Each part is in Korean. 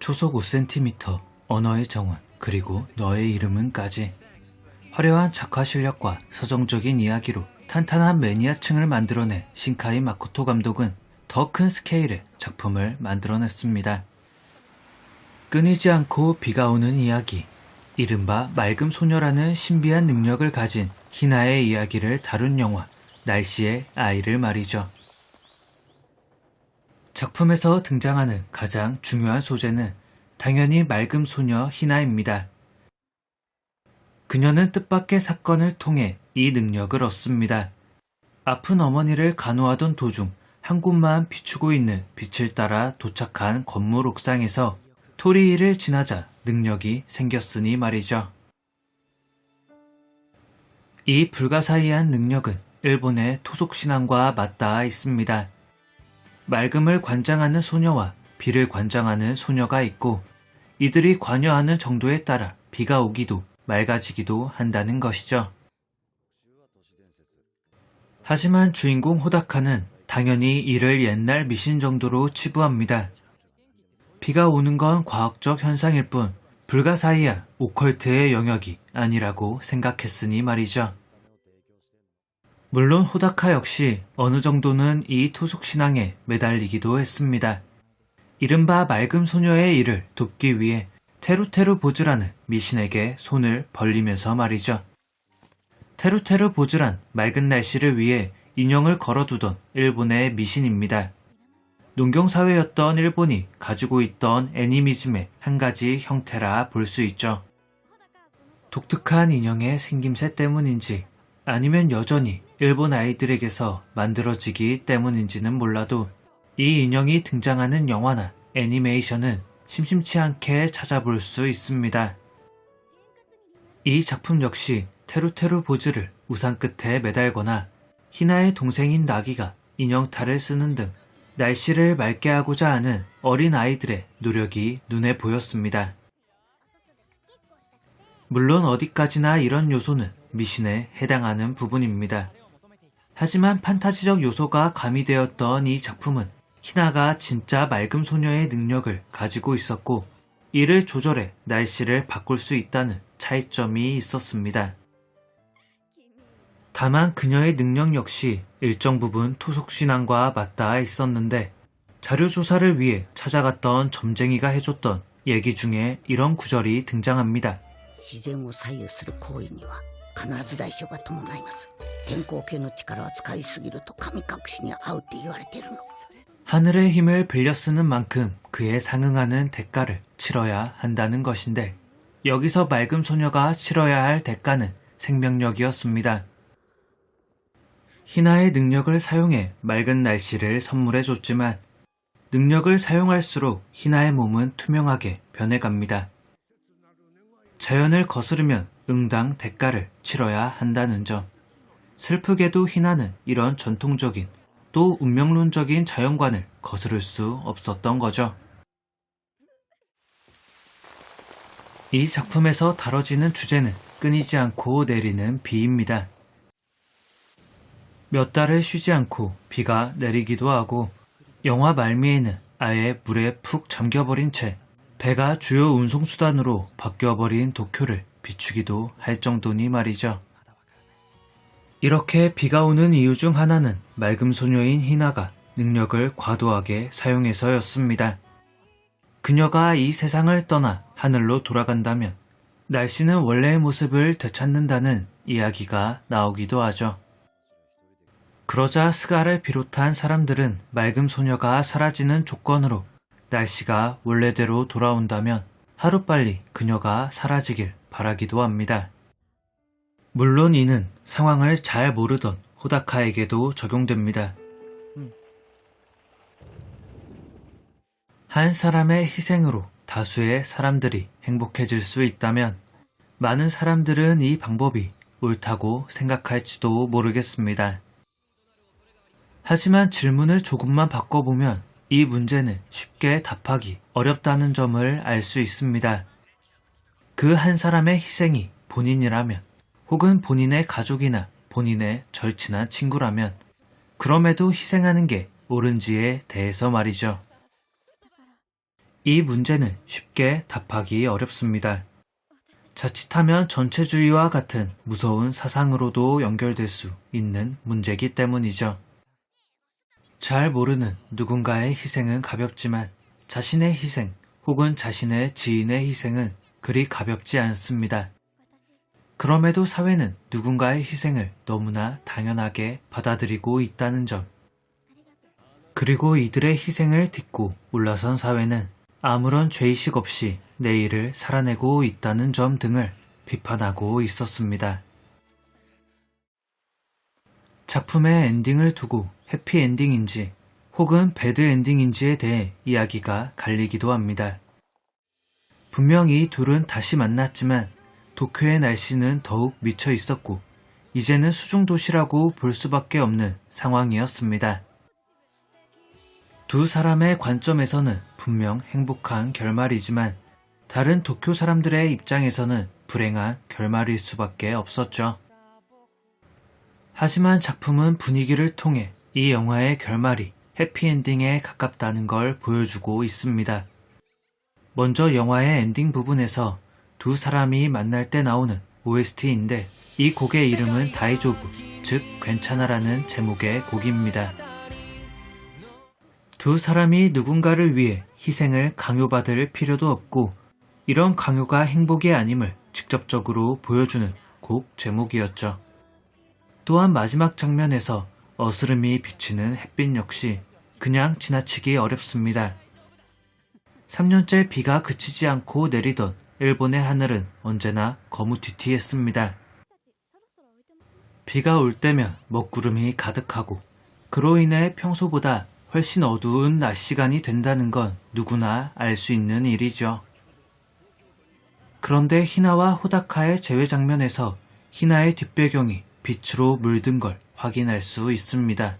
초속 5cm, 언어의 정원, 그리고 너의 이름은까지 화려한 작화 실력과 서정적인 이야기로 탄탄한 매니아층을 만들어낸 신카이 마코토 감독은 더 큰 스케일의 작품을 만들어냈습니다. 끊이지 않고 비가 오는 이야기, 이른바 맑음 소녀라는 신비한 능력을 가진 희나의 이야기를 다룬 영화 날씨의 아이를 말이죠. 작품에서 등장하는 가장 중요한 소재는 당연히 맑음 소녀 희나입니다. 그녀는 뜻밖의 사건을 통해 이 능력을 얻습니다. 아픈 어머니를 간호하던 도중 한 곳만 비추고 있는 빛을 따라 도착한 건물 옥상에서 토리이를 지나자 능력이 생겼으니 말이죠. 이 불가사의한 능력은 일본의 토속신앙과 맞닿아 있습니다. 맑음을 관장하는 소녀와 비를 관장하는 소녀가 있고 이들이 관여하는 정도에 따라 비가 오기도 맑아지기도 한다는 것이죠. 하지만 주인공 호다카는 당연히 이를 옛날 미신 정도로 치부합니다. 비가 오는 건 과학적 현상일 뿐 불가사의한 오컬트의 영역이 아니라고 생각했으니 말이죠. 물론 호다카 역시 어느 정도는 이 토속신앙에 매달리기도 했습니다. 이른바 맑음 소녀의 일을 돕기 위해 테루테루 보즈라는 미신에게 손을 벌리면서 말이죠. 테루테루 보즈란 맑은 날씨를 위해 인형을 걸어두던 일본의 미신입니다. 농경사회였던 일본이 가지고 있던 애니미즘의 한 가지 형태라 볼 수 있죠. 독특한 인형의 생김새 때문인지 아니면 여전히 일본 아이들에게서 만들어지기 때문인지는 몰라도 이 인형이 등장하는 영화나 애니메이션은 심심치 않게 찾아볼 수 있습니다. 이 작품 역시 테루테루 보즈를 우산 끝에 매달거나 희나의 동생인 나기가 인형탈을 쓰는 등 날씨를 맑게 하고자 하는 어린 아이들의 노력이 눈에 보였습니다. 물론 어디까지나 이런 요소는 미신에 해당하는 부분입니다. 하지만 판타지적 요소가 가미되었던 이 작품은 희나가 진짜 맑음 소녀의 능력을 가지고 있었고 이를 조절해 날씨를 바꿀 수 있다는 차이점이 있었습니다. 다만 그녀의 능력 역시 일정 부분 토속신앙과 맞닿아 있었는데 자료조사를 위해 찾아갔던 점쟁이가 해줬던 얘기 중에 이런 구절이 등장합니다. 自然を左右する行為には必ず代償が伴います天候系の力を使いすぎると神隠しに遭うって言われてるの 하늘의 힘을 빌려 쓰는 만큼 그에 상응하는 대가를 치러야 한다는 것인데 여기서 맑음 소녀가 치러야 할 대가는 생명력이었습니다. 희나의 능력을 사용해 맑은 날씨를 선물해 줬지만 능력을 사용할수록 희나의 몸은 투명하게 변해갑니다. 자연을 거스르면 응당 대가를 치러야 한다는 점. 슬프게도 희나는 이런 전통적인 또 운명론적인 자연관을 거스를 수 없었던 거죠. 이 작품에서 다뤄지는 주제는 끊이지 않고 내리는 비입니다. 몇 달을 쉬지 않고 비가 내리기도 하고 영화 말미에는 아예 물에 푹 잠겨버린 채 배가 주요 운송수단으로 바뀌어버린 도쿄를 비추기도 할 정도니 말이죠. 이렇게 비가 오는 이유 중 하나는 맑음 소녀인 희나가 능력을 과도하게 사용해서였습니다. 그녀가 이 세상을 떠나 하늘로 돌아간다면 날씨는 원래의 모습을 되찾는다는 이야기가 나오기도 하죠. 그러자 스가를 비롯한 사람들은 맑음 소녀가 사라지는 조건으로 날씨가 원래대로 돌아온다면 하루빨리 그녀가 사라지길 바라기도 합니다. 물론 이는 상황을 잘 모르던 호다카에게도 적용됩니다. 한 사람의 희생으로 다수의 사람들이 행복해질 수 있다면 많은 사람들은 이 방법이 옳다고 생각할지도 모르겠습니다. 하지만 질문을 조금만 바꿔보면 이 문제는 쉽게 답하기 어렵다는 점을 알 수 있습니다. 그 한 사람의 희생이 본인이라면 혹은 본인의 가족이나 본인의 절친한 친구라면 그럼에도 희생하는 게 옳은지에 대해서 말이죠. 이 문제는 쉽게 답하기 어렵습니다. 자칫하면 전체주의와 같은 무서운 사상으로도 연결될 수 있는 문제이기 때문이죠. 잘 모르는 누군가의 희생은 가볍지만 자신의 희생 혹은 자신의 지인의 희생은 그리 가볍지 않습니다. 그럼에도 사회는 누군가의 희생을 너무나 당연하게 받아들이고 있다는 점. 그리고 이들의 희생을 딛고 올라선 사회는 아무런 죄의식 없이 내일을 살아내고 있다는 점 등을 비판하고 있었습니다. 작품의 엔딩을 두고 해피엔딩인지 혹은 배드엔딩인지에 대해 이야기가 갈리기도 합니다. 분명 이 둘은 다시 만났지만 도쿄의 날씨는 더욱 미쳐 있었고 이제는 수중 도시라고 볼 수밖에 없는 상황이었습니다. 두 사람의 관점에서는 분명 행복한 결말이지만 다른 도쿄 사람들의 입장에서는 불행한 결말일 수밖에 없었죠. 하지만 작품은 분위기를 통해 이 영화의 결말이 해피엔딩에 가깝다는 걸 보여주고 있습니다. 먼저 영화의 엔딩 부분에서 두 사람이 만날 때 나오는 OST인데 이 곡의 이름은 다이조브, 즉 괜찮아라는 제목의 곡입니다. 두 사람이 누군가를 위해 희생을 강요받을 필요도 없고 이런 강요가 행복이 아님을 직접적으로 보여주는 곡 제목이었죠. 또한 마지막 장면에서 어스름이 비치는 햇빛 역시 그냥 지나치기 어렵습니다. 3년째 비가 그치지 않고 내리던 일본의 하늘은 언제나 거무튀튀했습니다. 비가 올 때면 먹구름이 가득하고 그로 인해 평소보다 훨씬 어두운 낮 시간이 된다는 건 누구나 알 수 있는 일이죠. 그런데 히나와 호다카의 재회 장면에서 히나의 뒷배경이 빛으로 물든 걸 확인할 수 있습니다.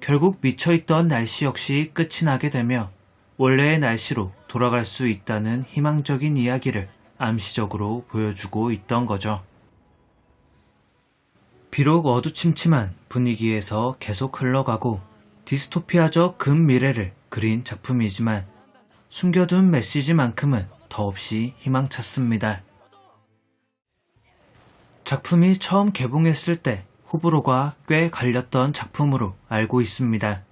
결국 미쳐있던 날씨 역시 끝이 나게 되며 원래의 날씨로 돌아갈 수 있다는 희망적인 이야기를 암시적으로 보여주고 있던 거죠. 비록 어두침침한 분위기에서 계속 흘러가고 디스토피아적 근미래를 그린 작품이지만 숨겨둔 메시지만큼은 더없이 희망찼습니다. 작품이 처음 개봉했을 때 호불호가 꽤 갈렸던 작품으로 알고 있습니다.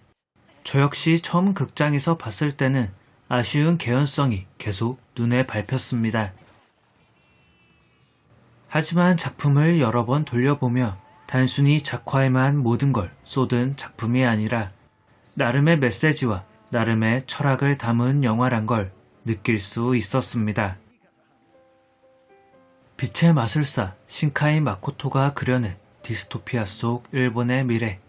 저 역시 처음 극장에서 봤을 때는 아쉬운 개연성이 계속 눈에 밟혔습니다. 하지만 작품을 여러 번 돌려보며 단순히 작화에만 모든 걸 쏟은 작품이 아니라 나름의 메시지와 나름의 철학을 담은 영화란 걸 느낄 수 있었습니다. 빛의 마술사 신카이 마코토가 그려낸 디스토피아 속 일본의 미래.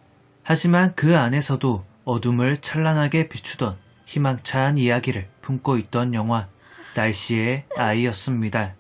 하지만 그 안에서도 어둠을 찬란하게 비추던 희망찬 이야기를 품고 있던 영화 날씨의 아이였습니다.